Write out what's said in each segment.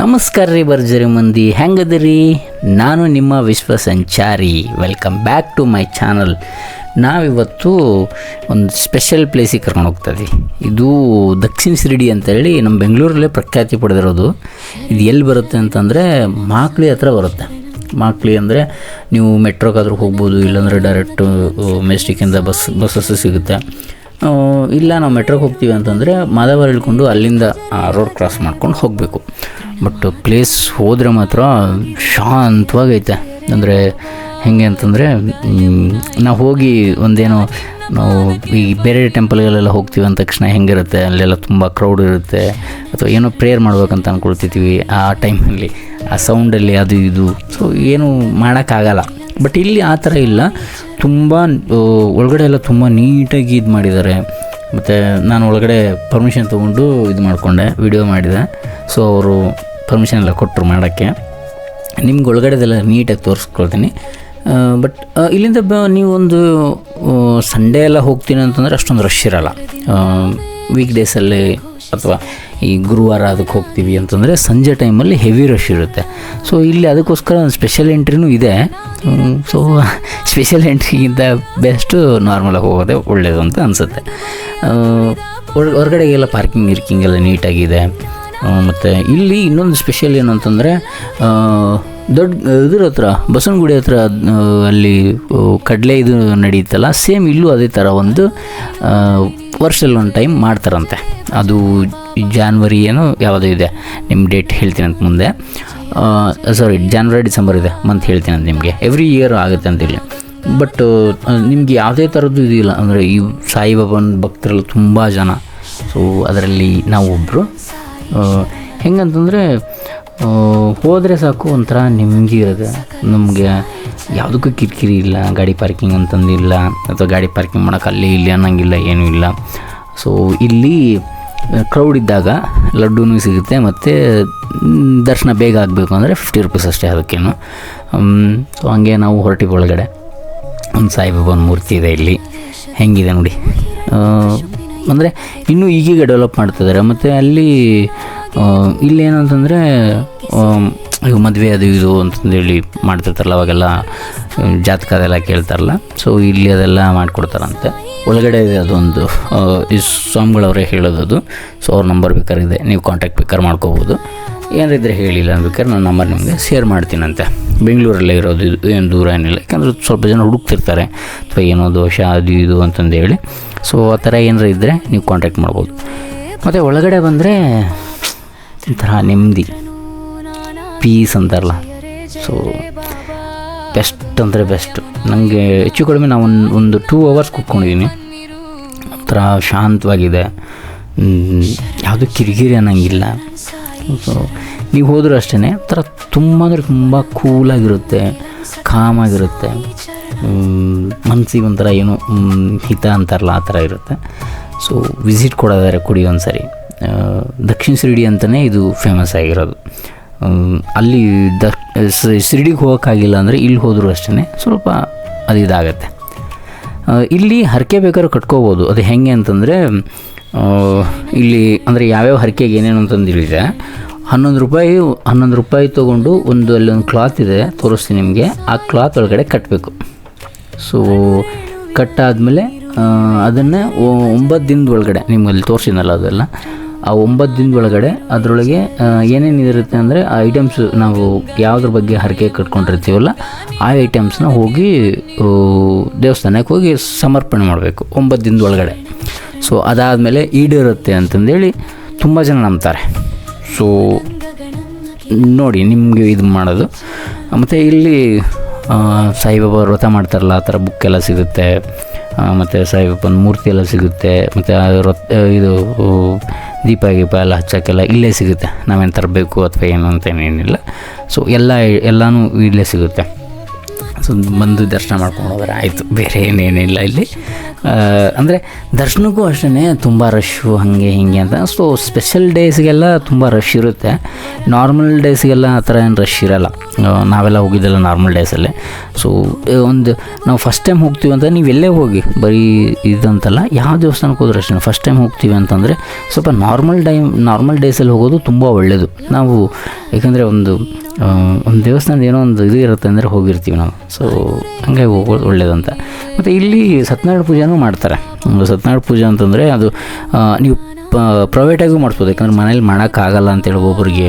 ನಮಸ್ಕಾರ ರೀ ಭರ್ಜರಿ ಮಂದಿ. ಹೆಂಗದಿರಿ? ನಾನು ನಿಮ್ಮ ವಿಶ್ವ ಸಂಚಾರಿ welcome back to my channel ನಾವಿವತ್ತು ಒಂದು ಸ್ಪೆಷಲ್ ಪ್ಲೇಸಿಗೆ ಕರ್ಕೊಂಡು ಹೋಗ್ತದೆ ಇದು ದಕ್ಷಿಣ ಶಿರಡಿ ಅಂತೇಳಿ ನಮ್ಮ ಬೆಂಗಳೂರಲ್ಲೇ ಪ್ರಖ್ಯಾತಿ ಪಡೆದಿರೋದು. ಇದು ಎಲ್ಲಿ ಬರುತ್ತೆ ಅಂತಂದರೆ ಮಾಕ್ಳಿ ಹತ್ರ ಬರುತ್ತೆ. ಮಾಕ್ಳಿ ಅಂದರೆ ನೀವು ಮೆಟ್ರೋಗಾದ್ರೂ ಹೋಗ್ಬೋದು, ಇಲ್ಲಾಂದರೆ ಡೈರೆಕ್ಟು ಮೆಸ್ಟಿಕ್ಕಿಂದ ಬಸ್ ಬಸ್ಸಸ್ಸು ಸಿಗುತ್ತೆ. ಇಲ್ಲ, ನಾವು ಮೆಟ್ರೋಗೆ ಹೋಗ್ತೀವಿ ಅಂತಂದರೆ ಮಾದವರ ಇಳ್ಕೊಂಡು ಅಲ್ಲಿಂದ ರೋಡ್ ಕ್ರಾಸ್ ಮಾಡ್ಕೊಂಡು ಹೋಗಬೇಕು. ಬಟ್ ಪ್ಲೇಸ್ ಹೋದರೆ ಮಾತ್ರ ಶಾಂತವಾಗೈತೆ. ಅಂದರೆ ಹೆಂಗೆ ಅಂತಂದರೆ ನಾವು ಹೋಗಿ ಒಂದೇನೋ, ನಾವು ಈ ಬೇರೆ ಟೆಂಪಲ್ಗಳೆಲ್ಲ ಹೋಗ್ತೀವಿ ಅಂದ ತಕ್ಷಣ ಹೆಂಗಿರುತ್ತೆ, ಅಲ್ಲೆಲ್ಲ ತುಂಬ ಕ್ರೌಡ್ ಇರುತ್ತೆ, ಅಥವಾ ಏನೋ ಪ್ರೇಯರ್ ಮಾಡ್ಬೇಕಂತ ಅಂದ್ಕೊಳ್ತಿದ್ದೀವಿ ಆ ಟೈಮಲ್ಲಿ ಆ ಸೌಂಡಲ್ಲಿ ಅದು ಇದು. ಸೊ ಏನು ಮಾಡೋಕ್ಕಾಗಲ್ಲ. ಬಟ್ ಇಲ್ಲಿ ಆ ಥರ ಇಲ್ಲ. ತುಂಬ ಒಳಗಡೆ ಎಲ್ಲ ತುಂಬ ನೀಟಾಗಿ ಇದು ಮಾಡಿದ್ದಾರೆ. ಮತ್ತು ನಾನು ಒಳಗಡೆ ಪರ್ಮಿಷನ್ ತೊಗೊಂಡು ಇದು ಮಾಡಿಕೊಂಡೆ ವಿಡಿಯೋ ಮಾಡಿದೆ. ಸೊ ಅವರು ಪರ್ಮಿಷನ್ ಎಲ್ಲ ಕೊಟ್ಟರು ಮಾಡೋಕ್ಕೆ. ನಿಮ್ಗೆ ಒಳಗಡೆದೆಲ್ಲ ನೀಟಾಗಿ ತೋರಿಸ್ಕೊಳ್ತೀನಿ. ಬಟ್ ಇಲ್ಲಿಂದ ಬ, ನೀವೊಂದು ಸಂಡೇ ಎಲ್ಲ ಹೋಗ್ತೀನಿ ಅಂತಂದರೆ ಅಷ್ಟೊಂದು ರಶ್ ಇರಲ್ಲ. ವೀಕ್ ಡೇಸಲ್ಲಿ ಅಥವಾ ಈ ಗುರುವಾರ ಅದಕ್ಕೆ ಹೋಗ್ತೀವಿ ಅಂತಂದರೆ ಸಂಜೆ ಟೈಮಲ್ಲಿ ಹೆವಿ ರಶ್ ಇರುತ್ತೆ. ಸೊ ಇಲ್ಲಿ ಅದಕ್ಕೋಸ್ಕರ ಒಂದು ಸ್ಪೆಷಲ್ ಎಂಟ್ರಿನೂ ಇದೆ. ಸೊ ಸ್ಪೆಷಲ್ ಎಂಟ್ರಿಗಿಂತ ಬೆಸ್ಟು ನಾರ್ಮಲಾಗಿ ಹೋಗೋದೇ ಒಳ್ಳೆಯದು ಅಂತ ಅನಿಸುತ್ತೆ. ಹೊರಗಡೆಗೆಲ್ಲ ಪಾರ್ಕಿಂಗ್ ಇರ್ಕಿಂಗ್ ಎಲ್ಲ ನೀಟಾಗಿದೆ. ಮತ್ತು ಇಲ್ಲಿ ಇನ್ನೊಂದು ಸ್ಪೆಷಲ್ ಏನು ಅಂತಂದರೆ ದೊಡ್ಡ, ಇದ್ರ ಹತ್ರ, ಬಸವನಗುಡಿ ಹತ್ರ ಅಲ್ಲಿ ಕಡಲೆ ಇದು ನಡೆಯುತ್ತಲ್ಲ ಸೇಮ್ ಇಲ್ಲೂ ಅದೇ ಥರ ಒಂದು ವರ್ಷದಲ್ಲಿ ಒಂದು ಟೈಮ್ ಮಾಡ್ತಾರಂತೆ. ಅದು ಜಾನ್ವರಿ ಏನು ಯಾವುದೋ ಇದೆ. ನಿಮ್ಮ ಡೇಟ್ ಹೇಳ್ತೀನಿ ಅಂತ ಮುಂದೆ. ಸಾರಿ ಜಾನ್ವರಿ ಡಿಸೆಂಬರ್ ಇದೆ ಮಂತ್ ಹೇಳ್ತೀನಿ ಅಂತ ನಿಮಗೆ. ಎವ್ರಿ ಇಯರ್ ಆಗುತ್ತೆ ಅಂತೇಳಿ ಬಟ್ ನಿಮಗೆ ಯಾವುದೇ ಥರದ್ದು ಇದಿಲ್ಲ ಅಂದರೆ ಈ ಸಾಯಿಬಾಬನ ಭಕ್ತರಲ್ಲಿ ತುಂಬ ಜನ. ಸೊ ಅದರಲ್ಲಿ ನಾವು ಒಬ್ಬರು ಹೆಂಗಂತಂದರೆ ಹೋದರೆ ಸಾಕು ಒಂಥರ ನಿಮಗೆ ಇರೋದು ನಮಗೆ ಯಾವುದಕ್ಕೂ ಕಿರಿಕಿರಿ ಇಲ್ಲ, ಗಾಡಿ ಪಾರ್ಕಿಂಗ್ ಅಂತಂದಿಲ್ಲ ಅಥವಾ ಗಾಡಿ ಪಾರ್ಕಿಂಗ್ ಮಾಡೋಕೆ ಅಲ್ಲಿ ಇಲ್ಲಿ ಅನ್ನೋಂಗಿಲ್ಲ, ಏನೂ ಇಲ್ಲ. ಸೊ ಇಲ್ಲಿ ಕ್ರೌಡ್ ಇದ್ದಾಗ ಲಡ್ಡೂ ಸಿಗುತ್ತೆ ಮತ್ತು ದರ್ಶನ ಬೇಗ ಆಗಬೇಕು ಅಂದರೆ ಫಿಫ್ಟಿ ರುಪೀಸ್ ಅಷ್ಟೇ ಅದಕ್ಕೇನು. ಸೊ ಹಂಗೆ ನಾವು ಹೊರಟಿವಿ ಒಳಗಡೆ. ಒಂದು ಸಾಯಿಬಾಬಾನ ಮೂರ್ತಿ ಇದೆ ಇಲ್ಲಿ. ಹೆಂಗಿದೆ ನೋಡಿ. ಅಂದರೆ ಇನ್ನೂ ಈಗೀಗ ಡೆವಲಪ್ ಮಾಡ್ತಿದ್ದಾರೆ ಮತ್ತು ಅಲ್ಲಿ ಇಲ್ಲೇನು ಅಂತಂದರೆ ಇವು ಮದುವೆ ಅದು ಇದು ಅಂತಂದೇಳಿ ಮಾಡ್ತಿರ್ತಾರಲ್ಲ, ಅವಾಗೆಲ್ಲ ಜಾತಕ ಅದೆಲ್ಲ ಕೇಳ್ತಾರಲ್ಲ. ಸೊ ಇಲ್ಲಿ ಅದೆಲ್ಲ ಮಾಡಿಕೊಡ್ತಾರಂತೆ. ಒಳಗಡೆ ಇದೆ ಅದೊಂದು ಈ ಸ್ವಾಮಿಗಳವರೇ ಹೇಳೋದದು. ಸೊ ಅವ್ರ ನಂಬರ್ ಬೇಕಾದ್ರೆ ನೀವು ಕಾಂಟ್ಯಾಕ್ಟ್ ಬೇಕಾದ್ರೆ ಮಾಡ್ಕೋಬೋದು. ಏನಿದ್ರೆ ಹೇಳಿಲ್ಲ ಅನ್ಬೇಕಾರೆ ನನ್ನ ನಂಬರ್ ನಿಮಗೆ ಶೇರ್ ಮಾಡ್ತೀನಂತೆ. ಬೆಂಗಳೂರಲ್ಲೇ ಇರೋದು ಇದು, ಏನು ದೂರ ಏನಿಲ್ಲ. ಯಾಕಂದರೆ ಸ್ವಲ್ಪ ಜನ ಹುಡುಕ್ತಿರ್ತಾರೆ. ಅಥವಾ ಏನೋ ದೋಷ, ಅದು ಇದು ಅಂತಂದು ಹೇಳಿ ಸೊ ಆ ಥರ ಏನಾರ ಇದ್ದರೆ ನೀವು ಕಾಂಟ್ಯಾಕ್ಟ್ ಮಾಡ್ಬೋದು. ಮತ್ತು ಒಳಗಡೆ ಬಂದರೆ, ಒಂಥರ ನೆಮ್ಮದಿ. ಪೀಸ್ ಅಂತಾರಲ್ಲ. ಸೊ ಬೆಸ್ಟ್ ಅಂದರೆ ಬೆಸ್ಟ್ ನನಗೆ ಹೆಚ್ಚು ಕಡಿಮೆ ನಾವು ಒಂದು ಒಂದು ಟೂ ಅವರ್ಸ್ ಕೂತ್ಕೊಂಡಿದ್ದೀನಿ ಒಂಥರ ಶಾಂತವಾಗಿದೆ. ಯಾವುದು ಕಿರಿಕಿರಿ ಅನ್ನಂಗಿಲ್ಲ. ಸೊ ನೀವು ಹೋದರೂ ಅಷ್ಟೇ ಒಂಥರ ತುಂಬ ಅಂದರೆ ತುಂಬ ಕೂಲಾಗಿರುತ್ತೆ ಕಾಮಾಗಿರುತ್ತೆ ಮನಸ್ಸಿಗೆ ಒಂಥರ ಏನು ಹಿತ ಅಂತಾರಲ್ಲ, ಆ ಥರ ಇರುತ್ತೆ. ಸೊ ವಿಸಿಟ್ ಕೊಡೋದಾರೆ ಕುಡಿ ಒಂದು ಸರಿ ದಕ್ಷಿಣ ಶಿರಡಿ ಅಂತಲೇ ಇದು ಫೇಮಸ್ ಆಗಿರೋದು. ಅಲ್ಲಿ ದ ಶಿರ್ಡಿಗೆ ಹೋಗೋಕ್ಕಾಗಿಲ್ಲ ಅಂದರೆ ಇಲ್ಲಿ ಹೋದರೂ ಅಷ್ಟೇ ಸ್ವಲ್ಪ ಅದು ಇದಾಗತ್ತೆ. ಇಲ್ಲಿ ಹರಕೆ ಬೇಕಾದ್ರೂ ಕಟ್ಕೋಬೋದು. ಅದು ಹೆಂಗೆ ಅಂತಂದರೆ ಇಲ್ಲಿ ಅಂದರೆ ಯಾವ್ಯಾವ ಹರಕೆಗೆ ಏನೇನು ಅಂತಂದು ಹೇಳಿದೆ ಹನ್ನೊಂದು ರೂಪಾಯಿ ಹನ್ನೊಂದು ರೂಪಾಯಿ ತೊಗೊಂಡು ಒಂದು ಅಲ್ಲಿ ಒಂದು ಕ್ಲಾತ್ ಇದೆ, ತೋರಿಸ್ತೀನಿ ನಿಮಗೆ. ಆ ಕ್ಲಾತ್ ಒಳಗಡೆ ಕಟ್ಟಬೇಕು ಸೊ ಕಟ್ಟಾದಮೇಲೆ ಅದನ್ನು ಒಂಬತ್ತು ದಿನದ ಒಳಗಡೆ, ನಿಮ್ಮಲ್ಲಿ ತೋರಿಸಿದ್ನಲ್ಲ ಅದೆಲ್ಲ ಆ ಒಂಬತ್ತು ದಿನದೊಳಗಡೆ ಅದರೊಳಗೆ ಏನೇನು ಇರುತ್ತೆ ಅಂದರೆ ಆ ಐಟಮ್ಸ್ ನಾವು ಯಾವುದ್ರ ಬಗ್ಗೆ ಹರಕೆ ಕಟ್ಕೊಂಡಿರ್ತೀವಲ್ಲ, ಆ ಐಟಮ್ಸ್ನ ಹೋಗಿ ದೇವಸ್ಥಾನಕ್ಕೆ ಹೋಗಿ ಸಮರ್ಪಣೆ ಮಾಡಬೇಕು ಒಂಬತ್ತು ದಿನದೊಳಗಡೆ. ಸೊ ಅದಾದಮೇಲೆ ಈಡೇರುತ್ತೆ ಅಂತಂದೇಳಿ ತುಂಬ ಜನ ನಂಬ್ತಾರೆ. ಸೊ ನೋಡಿ ನಿಮಗೆ ಇದು ಮಾಡೋದು. ಮತ್ತು ಇಲ್ಲಿ ಸಾಯಿಬಾಬಾ ವ್ರತ ಮಾಡ್ತಾರಲ್ಲ, ಆ ಥರ ಬುಕ್ ಎಲ್ಲ ಸಿಗುತ್ತೆ. ಮತ್ತು ಸಾಯಿಬಾಬನ ಮೂರ್ತಿ ಎಲ್ಲ ಸಿಗುತ್ತೆ. ಮತ್ತು ರೊತ್ ಇದು ದೀಪ, ಗೀಪ ಎಲ್ಲ ಹಚ್ಚೋಕ್ಕೆಲ್ಲ ಇಲ್ಲೇ ಸಿಗುತ್ತೆ. ನಾವೇನು ತರಬೇಕು ಅಥವಾ ಏನು ಅಂತ ಏನಿಲ್ಲ. ಸೊ ಎಲ್ಲ, ಎಲ್ಲನೂ ಇಲ್ಲೇ ಸಿಗುತ್ತೆ. ಸೊ ಬಂದು ದರ್ಶನ ಮಾಡ್ಕೊಂಡು ಹೋದ್ರೆ ಆಯಿತು. ಬೇರೆ ಏನೇನಿಲ್ಲ ಇಲ್ಲಿ. ಅಂದರೆ ದರ್ಶನಕ್ಕೂ ಅಷ್ಟೇ ತುಂಬ ರಶ್ಶು ಹಾಗೆ ಹೀಗೆ ಅಂತ. ಸೊ ಸ್ಪೆಷಲ್ ಡೇಸ್ಗೆಲ್ಲ ತುಂಬ ರಶ್ ಇರುತ್ತೆ. ನಾರ್ಮಲ್ ಡೇಸ್ಗೆಲ್ಲ ಆ ಥರ ಏನು ರಶ್ ಇರೋಲ್ಲ. ನಾವೆಲ್ಲ ಹೋಗಿದ್ದೆಲ್ಲ ನಾರ್ಮಲ್ ಡೇಸಲ್ಲಿ ಸೊ ಒಂದು ನಾವು ಫಸ್ಟ್ ಟೈಮ್ ಹೋಗ್ತೀವಿ ಅಂತ ನೀವು ಎಲ್ಲೇ ಹೋಗಿ, ಬರೀ ಇದಂತಲ್ಲ, ಯಾವ ದೇವಸ್ಥಾನಕ್ಕೆ ಹೋದ್ರೆ ಅಷ್ಟೇ ಫಸ್ಟ್ ಟೈಮ್ ಹೋಗ್ತೀವಿ ಅಂತಂದರೆ ಸ್ವಲ್ಪ ನಾರ್ಮಲ್ ಟೈಮ್ ನಾರ್ಮಲ್ ಡೇಸಲ್ಲಿ ಹೋಗೋದು ತುಂಬ ಒಳ್ಳೆಯದು ನಾವು ಯಾಕಂದರೆ ಒಂದು ಒಂದು ದೇವಸ್ಥಾನದ ಏನೋ ಒಂದು ಇದು ಇರುತ್ತೆ ಅಂದರೆ ಹೋಗಿರ್ತೀವಿ ನಾವು. ಸೊ ಹಂಗಾಗಿ ಹೋಗೋದು ಒಳ್ಳೇದಂತ. ಮತ್ತು ಇಲ್ಲಿ ಸತ್ಯನಾರಾಯಣ ಪೂಜೆನೂ ಮಾಡ್ತಾರೆ. ಒಂದು ಸತ್ಯನಾರಾಯಣ ಪೂಜೆ ಅಂತಂದರೆ ಅದು ನೀವು ಪ್ರೈವೇಟಾಗೂ ಮಾಡಿಸ್ಬೋದು. ಯಾಕಂದ್ರೆ ಮನೇಲಿ ಮಾಡೋಕ್ಕಾಗಲ್ಲ ಅಂತೇಳಿ ಒಬ್ಬರಿಗೆ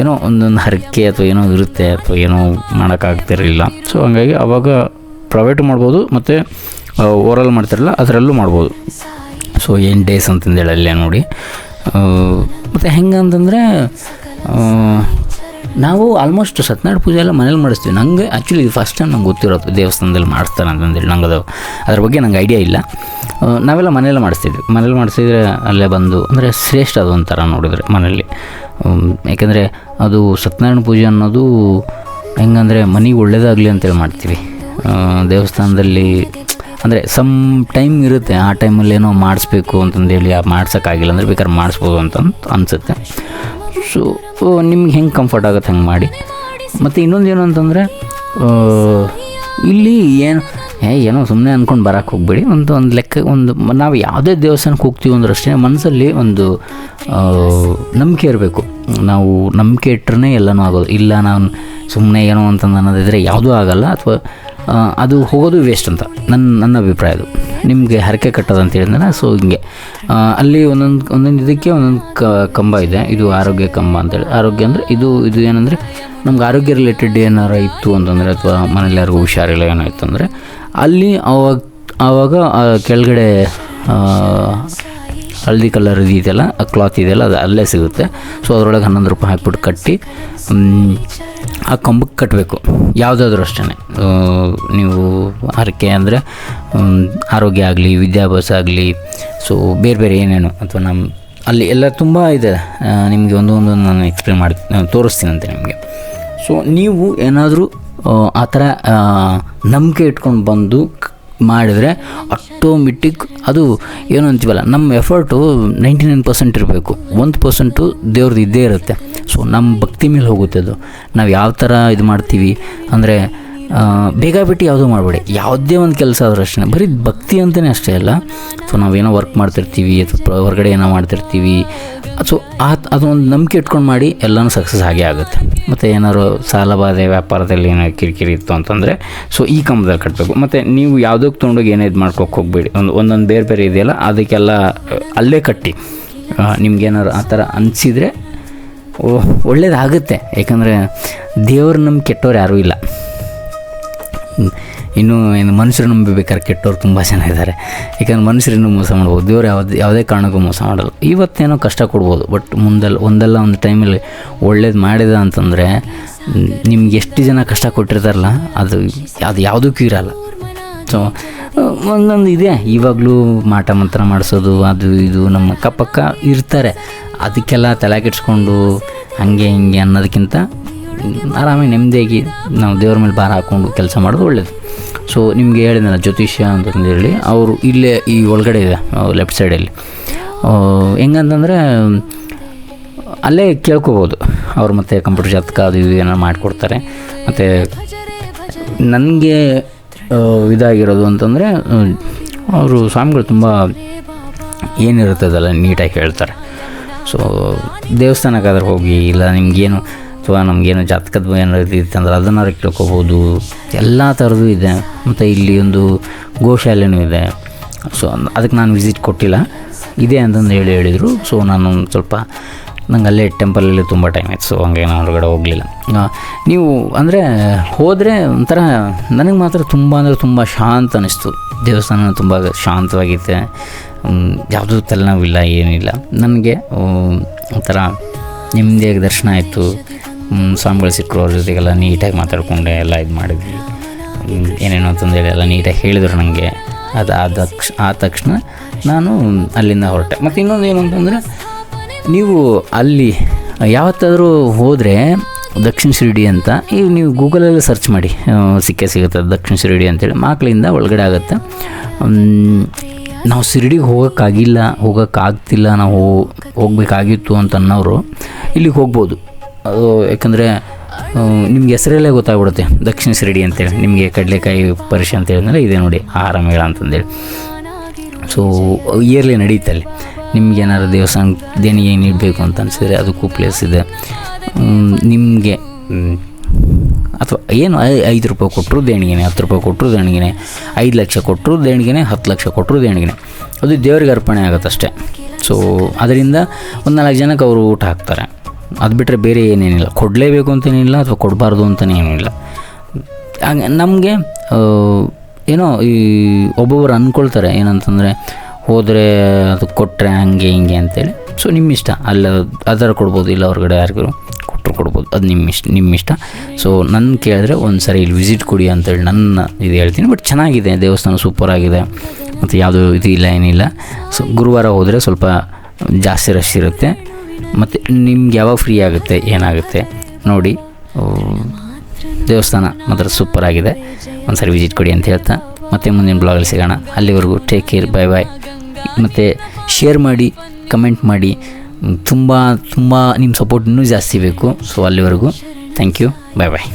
ಏನೋ ಒಂದೊಂದು ಹರಕೆ ಅಥವಾ ಏನೋ ಇರುತ್ತೆ ಅಥವಾ ಏನೋ ಮಾಡೋಕ್ಕಾಗ್ತಿರಲಿಲ್ಲ. ಸೊ ಹಂಗಾಗಿ ಅವಾಗ ಪ್ರೈವೇಟು ಮಾಡ್ಬೋದು ಮತ್ತು ಓರಲ್ ಮಾಡ್ತಿರಲ್ಲ, ಅದರಲ್ಲೂ ಮಾಡ್ಬೋದು. ಸೊ ಏನು ಡೇಸ್ ಅಂತಂದೇಳಿ ನೋಡಿ. ಮತ್ತು ಹೆಂಗೆ ಅಂತಂದರೆ ನಾವು ಆಲ್ಮೋಸ್ಟ್ ಸತ್ಯನಾರಾಯಣ ಪೂಜೆ ಎಲ್ಲ ಮನೇಲಿ ಮಾಡಿಸ್ತೀವಿ. ನನಗೆ ಆ್ಯಕ್ಚುಲಿ ಫಸ್ಟ್ ಟೈಮ್ ನಂಗೆ ಗೊತ್ತಿರೋದು ದೇವಸ್ಥಾನದಲ್ಲಿ ಮಾಡ್ತಾರೆ ಅಂತಂದೇಳಿ ನಂಗೆ ಅದು ಅದ್ರ ಬಗ್ಗೆ ನಂಗೆ ಐಡಿಯಾ ಇಲ್ಲ. ನಾವೆಲ್ಲ ಮನೆಯಲ್ಲೇ ಮಾಡಿಸ್ತಿದ್ವಿ. ಮನೇಲಿ ಮಾಡಿಸಿದ್ರೆ ಅಲ್ಲೇ ಬಂದು, ಅಂದರೆ ಶ್ರೇಷ್ಠ ಅದು ಒಂಥರ ನೋಡಿದ್ರೆ ಮನೇಲಿ. ಯಾಕೆಂದರೆ ಅದು ಸತ್ಯನಾರಾಯಣ ಪೂಜೆ ಅನ್ನೋದು ಹೆಂಗಂದರೆ ಮನೆಗೆ ಒಳ್ಳೇದಾಗಲಿ ಅಂತೇಳಿ ಮಾಡ್ತೀವಿ. ದೇವಸ್ಥಾನದಲ್ಲಿ ಅಂದರೆ ಸಮ್ ಟೈಮ್ ಇರುತ್ತೆ. ಆ ಟೈಮಲ್ಲಿ ಏನೋ ಮಾಡಿಸ್ಬೇಕು ಅಂತಂದೇಳಿ ಮಾಡ್ಸೋಕ್ಕಾಗಿಲ್ಲ ಅಂದರೆ ಬೇಕಾದ್ರೆ ಮಾಡಿಸ್ಬೋದು ಅಂತ ಅನಿಸುತ್ತೆ. ಸೊ ನಿಮ್ಗೆ ಹೆಂಗೆ ಕಂಫರ್ಟ್ ಆಗುತ್ತೆ ಹಂಗೆ ಮಾಡಿ? ಮತ್ತು ಇನ್ನೊಂದು ಏನು ಅಂತಂದರೆ ಇಲ್ಲಿ ಏನು, ಏ, ಏನೋ ಸುಮ್ಮನೆ ಅಂದ್ಕೊಂಡು ಬರೋಕ್ಕೆ ಹೋಗ್ಬೇಡಿ. ಒಂದು ಒಂದು ಲೆಕ್ಕ, ಒಂದು, ನಾವು ಯಾವುದೇ ದೇವಸ್ಥಾನಕ್ಕೆ ಹೋಗ್ತೀವಿ ಅಂದ್ರೆ ಅಷ್ಟೇ ಮನಸ್ಸಲ್ಲಿ ಒಂದು ನಂಬಿಕೆ ಇರಬೇಕು. ನಾವು ನಂಬಿಕೆ ಇಟ್ಟರೆ ಎಲ್ಲನೂ ಆಗೋದು. ಇಲ್ಲ ನಾನು ಸುಮ್ಮನೆ ಏನೋ ಅಂತಂದು ಅನ್ನೋದಿದ್ರೆ ಯಾವುದೂ ಆಗಲ್ಲ. ಅಥವಾ ಅದು ಹೋಗೋದು ವೇಸ್ಟ್ ಅಂತ. ನನ್ನ ನನ್ನ ಅಭಿಪ್ರಾಯ ಅದು. ನಿಮಗೆ ಹರಕೆ ಕಟ್ಟೋದು ಅಂತ ಹೇಳಿದ್ರೆ ಸೊ ಹಿಂಗೆ. ಅಲ್ಲಿ ಒಂದೊಂದು ಒಂದೊಂದು ಇದಕ್ಕೆ ಒಂದೊಂದು ಕಂಬ ಇದೆ. ಇದು ಆರೋಗ್ಯ ಕಂಬ ಅಂತೇಳಿ ಆರೋಗ್ಯ ಅಂದರೆ ಇದು ಇದು ಏನಂದರೆ ನಮ್ಗೆ ಆರೋಗ್ಯ ರಿಲೇಟೆಡ್ ಏನಾರು ಇತ್ತು ಅಂತಂದರೆ ಅಥವಾ ಮನೇಲಿ ಯಾರಿಗೂ ಹುಷಾರಿಲ್ಲ ಏನೋ ಅಂದರೆ ಅಲ್ಲಿ ಅವಾಗ ಆವಾಗ ಕೆಳಗಡೆ ಹಳದಿ ಕಲರ್ ಇದೆಯಲ್ಲ, ಆ ಕ್ಲಾತ್ ಇದೆಯಲ್ಲ, ಅದು ಅಲ್ಲೇ ಸಿಗುತ್ತೆ. ಸೊ ಅದರೊಳಗೆ ಹನ್ನೊಂದು ರೂಪಾಯಿ ಹಾಕ್ಬಿಟ್ಟು ಕಟ್ಟಿ ಆ ಕಂಬಕ್ಕೆ ಕಟ್ಟಬೇಕು ಯಾವುದಾದ್ರೂ ಅಷ್ಟೇ ನೀವು ಹರಕೆ ಅಂದರೆ ಆರೋಗ್ಯ ಆಗಲಿ, ವಿದ್ಯಾಭ್ಯಾಸ ಆಗಲಿ, ಸೊ ಬೇರೆ ಬೇರೆ ಏನೇನು ಅಥವಾ ನಮ್ಮ ಅಲ್ಲಿ ಎಲ್ಲ ತುಂಬ ಇದೆ. ನಿಮಗೆ ಒಂದು ಒಂದು ನಾನು ಎಕ್ಸ್ಪ್ಲೇನ್ ಮಾಡಿ ತೋರಿಸ್ತೀನಂತೆ ನಿಮಗೆ. ಸೊ ನೀವು ಏನಾದರೂ, ಆ ಥರ ನಂಬಿಕೆ ಇಟ್ಕೊಂಡು ಬಂದು ಮಾಡಿದರೆ ಆಟೋಮೆಟಿಕ್ ಅದು ಏನು ಅಂತೀವಲ್ಲ, ನಮ್ಮ ಎಫರ್ಟು ನೈಂಟಿ ನೈನ್ ಪರ್ಸೆಂಟ್ ಇರಬೇಕು. ಒಂದು ಪರ್ಸೆಂಟು ದೇವ್ರದ್ದು ಇದ್ದೇ ಇರುತ್ತೆ. ಸೊ ನಮ್ಮ ಭಕ್ತಿ ಮೇಲೆ ಹೋಗುತ್ತೆ ಅದು. ನಾವು ಯಾವ ಥರ ಇದು ಮಾಡ್ತೀವಿ ಅಂದರೆ ಬೇಗ ಬಿಟ್ಟು ಯಾವುದೂ ಮಾಡಬೇಡಿ. ಯಾವುದೇ ಒಂದು ಕೆಲಸ ಆದರೂ ಅಷ್ಟೇ. ಬರೀ ಭಕ್ತಿ ಅಂತಲೇ ಅಷ್ಟೇ ಅಲ್ಲ. ಸೊ, ನಾವೇನೋ ವರ್ಕ್ ಮಾಡ್ತಿರ್ತೀವಿ, ಅಥವಾ ಹೊರಗಡೆ ಏನೋ ಮಾಡ್ತಿರ್ತೀವಿ. ಸೊ ಆ ಅದೊಂದು ನಂಬಿಕೆ ಇಟ್ಕೊಂಡು ಮಾಡಿ ಎಲ್ಲನೂ ಸಕ್ಸಸ್ ಆಗೇ ಆಗುತ್ತೆ. ಮತ್ತು ಏನಾದ್ರು ಸಾಲ ಬಾಧೆ, ವ್ಯಾಪಾರದಲ್ಲಿ ಏನೋ ಕಿರಿಕಿರಿ ಇತ್ತು ಅಂತಂದರೆ, ಸೊ, ಈ ಕಂಬದಲ್ಲಿ ಕಟ್ಟಬೇಕು ಮತ್ತು ನೀವು ಯಾವುದಕ್ಕೆ ತೊಗೊಂಡೋಗಿ ಏನೇ ಇದು ಮಾಡ್ಕೊಕ್ಕೆ ಹೋಗ್ಬೇಡಿ. ಒಂದು, ಒಂದೊಂದು ಬೇರೆ ಬೇರೆ ಇದೆಯಲ್ಲ, ಅದಕ್ಕೆಲ್ಲ ಅಲ್ಲೇ ಕಟ್ಟಿ. ನಿಮ್ಗೇನಾದ್ರು ಆ ಥರ ಅನಿಸಿದರೆ ಒಳ್ಳೇದಾಗುತ್ತೆ. ಯಾಕಂದರೆ, ದೇವ್ರ ನಮ್ಮ ಕೆಟ್ಟವ್ರು ಯಾರೂ ಇಲ್ಲ. ಇನ್ನು ಏನು ಮನುಷ್ಯರು ನಂಬಬೇಕಾದ್ರೆ ಕೆಟ್ಟವ್ರು ತುಂಬ ಜನ ಇದ್ದಾರೆ. ಯಾಕಂದ್ರೆ ಮನುಷ್ಯರಿನ್ನೂ ಮೋಸ ಮಾಡ್ಬೋದು, ದೇವ್ರು ಯಾವ್ದು, ಯಾವುದೇ ಕಾರಣಕ್ಕೂ ಮೋಸ ಮಾಡಲ್ಲ. ಇವತ್ತೇನೋ ಕಷ್ಟ ಕೊಡ್ಬೋದು ಬಟ್ ಮುಂದೆಲ್ಲ, ಒಂದಲ್ಲ ಒಂದು ಟೈಮಲ್ಲಿ ಒಳ್ಳೇದು ಮಾಡಿದ ಅಂತಂದರೆ, ನಿಮ್ಗೆ ಎಷ್ಟು ಜನ ಕಷ್ಟ ಕೊಟ್ಟಿರ್ತಾರಲ್ಲ, ಅದು ಅದು ಯಾವುದಕ್ಕೂ ಇರಲ್ಲ. ಸೊ ಒಂದೊಂದು ಇದೆ, ಇವಾಗಲೂ ಮಾಟ ಮಂತ್ರ ಮಾಡಿಸೋದು, ಅದು ಇದು ನಮ್ಮ ಅಕ್ಕಪಕ್ಕ ಇರ್ತಾರೆ. ಅದಕ್ಕೆಲ್ಲ ತಲೆ ಕೆಡ್ಸ್ಕೊಂಡು ಹಂಗೆ ಹಿಂಗೆ ಅನ್ನೋದಕ್ಕಿಂತ ಆರಾಮಾಗಿ ನೆಮ್ಮದಿಯಾಗಿ ನಾವು ದೇವ್ರ ಮೇಲೆ ಭಾರ ಹಾಕ್ಕೊಂಡು ಕೆಲಸ ಮಾಡೋದು ಒಳ್ಳೇದು. ಸೊ ನಿಮಗೆ ಹೇಳಿದ್ನಲ್ಲ ಜ್ಯೋತಿಷ್ಯ ಅಂತಂದು ಹೇಳಿ ಅವರು ಇಲ್ಲೇ ಈ ಒಳಗಡೆ ಇದೆ ಲೆಫ್ಟ್ ಸೈಡಲ್ಲಿ ಹೆಂಗಂತಂದರೆ, ಅಲ್ಲೇ ಕೇಳ್ಕೋಬೋದು. ಅವ್ರು ಮತ್ತು ಕಂಪ್ಯೂಟರ್ ಜಾತಕ ಅದು ಇದು ಏನೋ ಮಾಡಿಕೊಡ್ತಾರೆ. ಮತ್ತು ನನಗೆ ಇದಾಗಿರೋದು ಅಂತಂದರೆ, ಅವರು ಸ್ವಾಮಿಗಳು ತುಂಬ ಏನಿರುತ್ತದಲ್ಲ ನೀಟಾಗಿ ಹೇಳ್ತಾರೆ. ಸೊ ದೇವಸ್ಥಾನಕ್ಕಾದ್ರೆ ಹೋಗಿ, ಇಲ್ಲ ನಿಮಗೇನು ಅಥವಾ ನಮಗೇನು ಜಾತಕದ ಏನಾರು ಇತ್ತಂದ್ರೆ ಅದನ್ನಾರು ಕೇಳ್ಕೊಬೋದು ಎಲ್ಲ ಥರದ್ದು ಇದೆ. ಮತ್ತು ಇಲ್ಲಿ ಒಂದು ಗೋಶಾಲೆನೂ ಇದೆ. ಸೊ ಅದಕ್ಕೆ ನಾನು ವಿಸಿಟ್ ಕೊಟ್ಟಿಲ್ಲ. ಇದೆ ಅಂತಂದು ಹೇಳಿ ಹೇಳಿದರು. ಸೊ ನಾನು ಸ್ವಲ್ಪ ನಂಗೆ ಅಲ್ಲೇ ಟೆಂಪಲಲ್ಲಿ ತುಂಬ ಟೈಮ್ ಆಯ್ತು. ಸೊ ಹಂಗೆ ನಾನು ಹೊರಗಡೆ ಹೋಗಲಿಲ್ಲ. ನೀವು ಅಂದರೆ ಹೋದರೆ ಒಂಥರ ನನಗೆ ಮಾತ್ರ ತುಂಬ ಅಂದರೆ ತುಂಬ ಶಾಂತ ಅನ್ನಿಸ್ತು ದೇವಸ್ಥಾನ ತುಂಬ ಶಾಂತವಾಗಿದೆ ಯಾವುದೂ ತಲೆನೋವಿಲ್ಲ, ಏನಿಲ್ಲ. ನನಗೆ ಒಂಥರ ನೆಮ್ಮದಿಯಾಗಿ ದರ್ಶನ ಆಯಿತು. ಸ್ವಾಮಿಗಳು ಸಿಕ್ಕರು ಅವ್ರ ಜೊತೆಗೆಲ್ಲ ನೀಟಾಗಿ ಮಾತಾಡಿಕೊಂಡೆ, ಎಲ್ಲ ಇದು ಮಾಡಿದ್ವಿ. ಏನೇನು ಅಂತಂದೇಳಿ ಎಲ್ಲ ನೀಟಾಗಿ ಹೇಳಿದರು ನನಗೆ ಅದು ಆದ ಆದ ತಕ್ಷಣ ನಾನು ಅಲ್ಲಿಂದ ಹೊರಟೆ. ಮತ್ತು ಇನ್ನೊಂದು ಏನು ಅಂತಂದರೆ, ನೀವು ಅಲ್ಲಿ, ಯಾವತ್ತಾದರೂ ಹೋದರೆ ದಕ್ಷಿಣ ಶಿರಡಿ ಅಂತ ಈಗ ನೀವು ಗೂಗಲಲ್ಲಿ ಸರ್ಚ್ ಮಾಡಿ ಸಿಕ್ಕೇ ಸಿಗುತ್ತೆ ದಕ್ಷಿಣ ಶಿರಡಿ ಅಂತೇಳಿ ಮಕ್ಕಳಿಂದ ಒಳಗಡೆ ಆಗುತ್ತೆ. ನಾವು ಶಿರಡಿಗೆ ಹೋಗೋಕ್ಕಾಗಿಲ್ಲ, ಹೋಗೋಕ್ಕಾಗ್ತಿಲ್ಲ, ನಾವು ಹೋಗಬೇಕಾಗಿತ್ತು ಅಂತ ಅನ್ನೋರು ಇಲ್ಲಿಗೆ ಹೋಗ್ಬೋದು. ಅದು ಯಾಕಂದರೆ ನಿಮ್ಗೆ ಹೆಸರಲ್ಲೇ ಗೊತ್ತಾಗ್ಬಿಡುತ್ತೆ. ದಕ್ಷಿಣ ಶಿರಡಿ ಅಂತೇಳಿ. ನಿಮಗೆ ಕಡಲೆಕಾಯಿ ಪರಿಷೆ ಅಂತ ಹೇಳಿದ್ರೆ ಇದೆ ನೋಡಿ ಆಹಾರ ಮೇಳ ಅಂತಂದೇಳಿ. ಸೊ ಇಯರ್ಲಿ ನಡೆಯುತ್ತೆ ಅಲ್ಲಿ. ನಿಮ್ಗೆ ಏನಾದ್ರು ದೇವಸ್ಥಾನ, ದೇಣಿಗೆ ನೀಡಬೇಕು ಅಂತ ಅನಿಸಿದ್ರೆ ಅದಕ್ಕೂ ಪ್ಲೇಸ್ ಇದೆ. ನಿಮಗೆ ಅಥವಾ ಏನು ಐದು ರೂಪಾಯಿ ಕೊಟ್ಟರು ದೇಣಿಗೆನೆ, ಹತ್ತು ರೂಪಾಯಿ ಕೊಟ್ಟರು ದೇಣಿಗೆನೆ, ಐದು ಲಕ್ಷ ಕೊಟ್ಟರು ದೇಣಿಗೆನೆ, ಹತ್ತು ಲಕ್ಷ ಕೊಟ್ಟರು ದೇಣಿಗೆನೆ. ಅದು ದೇವರಿಗೆ ಅರ್ಪಣೆ ಆಗುತ್ತೆ ಅಷ್ಟೇ ಸೊ ಅದರಿಂದ ಒಂದು ನಾಲ್ಕು ಜನಕ್ಕೆ ಅವರು ಊಟ ಹಾಕ್ತಾರೆ. ಅದು ಬಿಟ್ಟರೆ ಬೇರೆ ಏನೇನಿಲ್ಲ. ಕೊಡಲೇಬೇಕು ಅಂತೇನಿಲ್ಲ ಅಥವಾ ಕೊಡಬಾರ್ದು ಇಲ್ಲ ಹಂಗೆ ನಮಗೆ ಏನೋ ಈ ಒಬ್ಬೊಬ್ಬರು ಅಂದ್ಕೊಳ್ತಾರೆ ಏನಂತಂದರೆ, ಹೋದರೆ ಅದು ಕೊಟ್ಟರೆ ಹಂಗೆ ಹಿಂಗೆ ಅಂತೇಳಿ. ಸೊ ನಿಮ್ಮ ಇಷ್ಟ. ಅಲ್ಲ ಅದರ ಕೊಡ್ಬೋದು, ಇಲ್ಲ ಹೊರಗಡೆ ಯಾರಿಗೂ ಕೊಟ್ಟರು ಕೊಡ್ಬೋದು. ಅದು ನಿಮ್ಮ ಇಷ್ಟ ನಿಮ್ಮ ಇಷ್ಟ. ಸೊ ನನ್ನ ಕೇಳಿದ್ರೆ ಒಂದು ಸರಿ ಇಲ್ಲಿ ವಿಸಿಟ್ ಕೊಡಿ ಅಂತೇಳಿ ನನ್ನ ಇದು ಹೇಳ್ತೀನಿ. ಬಟ್ ಚೆನ್ನಾಗಿದೆ, ದೇವಸ್ಥಾನ ಸೂಪರ್ ಆಗಿದೆ. ಮತ್ತು ಯಾವುದು ಇದು ಇಲ್ಲ, ಏನಿಲ್ಲ. ಸೊ ಗುರುವಾರ ಹೋದರೆ ಸ್ವಲ್ಪ ಜಾಸ್ತಿ ರಶ್ ಇರುತ್ತೆ. ಮತ್ತು ನಿಮ್ಗೆ ಯಾವಾಗ ಫ್ರೀ ಆಗುತ್ತೆ, ಏನಾಗುತ್ತೆ ನೋಡಿ. ದೇವಸ್ಥಾನ ಮಾತ್ರ ಸೂಪರ್ ಆಗಿದೆ. ಒಂದ್ಸರಿ ವಿಸಿಟ್ ಕೊಡಿ ಅಂತ ಹೇಳ್ತಾ, ಮತ್ತೆ ಮುಂದಿನ ಬ್ಲಾಗಲ್ಲಿ ಸಿಗೋಣ. ಅಲ್ಲಿವರೆಗೂ ಟೇಕ್ ಕೇರ್ ಬೈ ಬಾಯ್ ಮತ್ತು ಶೇರ್ ಮಾಡಿ ಕಮೆಂಟ್ ಮಾಡಿ. ತುಂಬ ತುಂಬ ನಿಮ್ಮ ಸಪೋರ್ಟ್ ಇನ್ನೂ ಜಾಸ್ತಿ ಬೇಕು. ಸೊ ಅಲ್ಲಿವರೆಗೂ ಥ್ಯಾಂಕ್ ಯು ಬಾಯ್ ಬಾಯ್